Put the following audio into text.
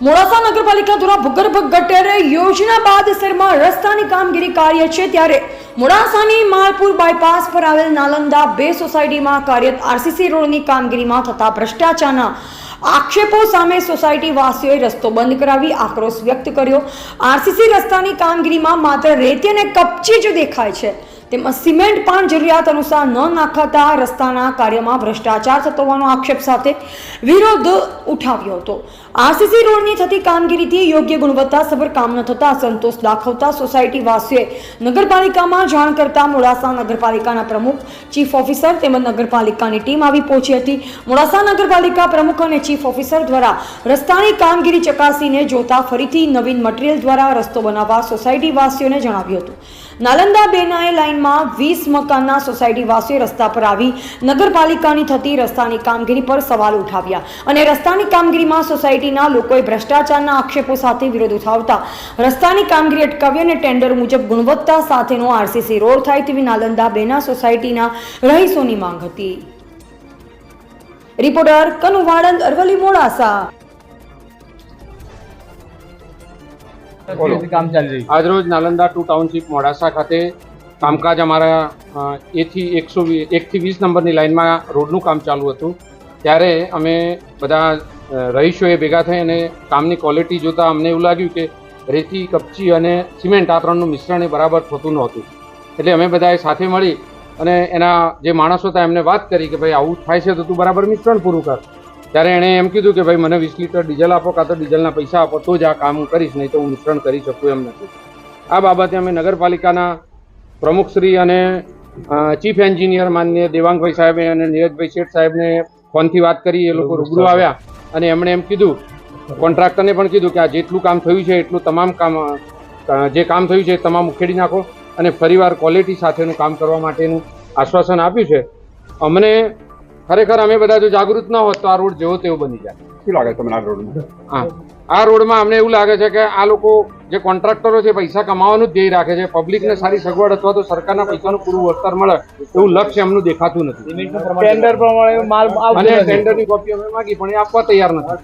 મોડાસા નગરપાલિકા દ્વારા ભૂગર્ભ ગટર યોજના બાદ શહેરમાં રસ્તાની કામગીરી કાર્ય છે ત્યારે મોડાસાની માલપુર બાયપાસ પર આવેલ નાલંદા બે સોસાયટીમાં કાર્યરત આરસીસી રોડની કામગીરીમાં થતા ભ્રષ્ટાચારના આક્ષેપો સામે સોસાયટી વાસીઓએ રસ્તો બંધ કરાવી આક્રોશ વ્યક્ત કર્યો. આરસીસી રસ્તાની કામગીરીમાં માત્ર રેતી અને કપચી જ દેખાય છે. તેમાં સિમેન્ટ પણ જરૂરિયાત અનુસાર ન નાખાતા રસ્તાના કાર્યમાં ભ્રષ્ટાચાર થતો હોવાનો આક્ષેપ સાથે વિરોધ ઉઠાવ્યો હતો. આરસીસી રોડની થતી કામગીરીથી યોગ્ય ગુણવત્તાસભર કામ ન થતા અસંતોષ દાખવતા સોસાયટી વાસીઓએ નગરપાલિકામાં જાણ કરતા મોડાસા નગરપાલિકાના પ્રમુખ, ચીફ ઓફિસર તેમજ નગરપાલિકાની ટીમ આવી પહોંચી હતી. મોડાસા નગરપાલિકા પ્રમુખ અને ચીફ ઓફિસર દ્વારા રસ્તાની કામગીરી ચકાસીને જોતા ફરીથી નવીન મટીરીયલ દ્વારા રસ્તો બનાવવા સોસાયટી વાસીઓને જણાવ્યું હતું. નાલંદા બેનાએ લાઇનમાં વીસ મકાનના સોસાયટી વાસીઓ રસ્તા પર આવી નગરપાલિકાની થતી રસ્તાની કામગીરી પર સવાલ ઉઠાવ્યા અને રસ્તાની કામગીરીમાં સોસાયટીના લોકોએ ભ્રષ્ટાચારના આક્ષેપો સાથે વિરોધ ઉઠાવતા રસ્તાની કામગીરી અટકાવી અને ટેન્ડર મુજબ ગુણવત્તા સાથેનો આરસીસી રોડ થાય તેવી નાલંદા બેના સોસાયટીના રહીશોની માંગ હતી. રિપોર્ટર કનુ વાળંદ અરવલ્લી, મોડાસા. કામ ચાલી રહ્યું આજરોજ નાલંદા ટુ ટાઉનશીપ મોડાસા ખાતે કામકાજ અમારા એથી એકસો એકથી વીસ નંબરની લાઇનમાં રોડનું કામ ચાલુ હતું. ત્યારે અમે બધા રહીશોએ ભેગા થઈ અને કામની ક્વોલિટી જોતાં અમને એવું લાગ્યું કે રેતી કપચી અને સિમેન્ટ આ ત્રણનું મિશ્રણ એ બરાબર થતું નહોતું એટલે અમે બધાએ સાથે મળી અને એના જે માણસો હતા એમને વાત કરી કે ભાઈ આવું થાય છે તો તું બરાબર મિશ્રણ પૂરું કર. ત્યારે એણે એમ કીધું કે ભાઈ મને વીસ લીટર ડીઝલ આપો કાં તો ડીઝલના પૈસા આપો તો જ આ કામ હું કરીશ નહીં તો હું મિશ્રણ કરી શકું એમ નથી. આ બાબતે અમે નગરપાલિકાના પ્રમુખશ્રી અને ચીફ એન્જિનિયર માન્ય દેવાંગભાઈ સાહેબે અને નીરજભાઈ શેઠ સાહેબને ફોનથી વાત કરી એ લોકો રૂબરૂ આવ્યા અને એમણે એમ કીધું કોન્ટ્રાક્ટરને પણ કીધું કે આ જેટલું કામ થયું છે એટલું તમામ કામ જે કામ થયું છે એ તમામ ઉખેડી નાખો અને ફરીવાર ક્વોલિટી સાથેનું કામ કરવા માટેનું આશ્વાસન આપ્યું છે. અમને ખરેખર અમે બધા જો જાગૃત ન હોત તો આ રોડ જેવો તેવો બની જાય. શું લાગે તમને આ રોડમાં? હા. આ રોડમાં અમને એવું લાગે છે કે આ લોકો જે કોન્ટ્રાક્ટરો છે પૈસા કમાવાનું જ ધ્યેય રાખે છે. પબ્લિકને સારી સગવડ અથવા તો સરકારના પૈસાનું પૂરું વળતર મળે એવું લક્ષ્ય એમનું દેખાતું નથી. ટેન્ડર પ્રમાણે માલ અને ટેન્ડરની કોપી અમે માગી પણ એ આપવા તૈયાર નથી.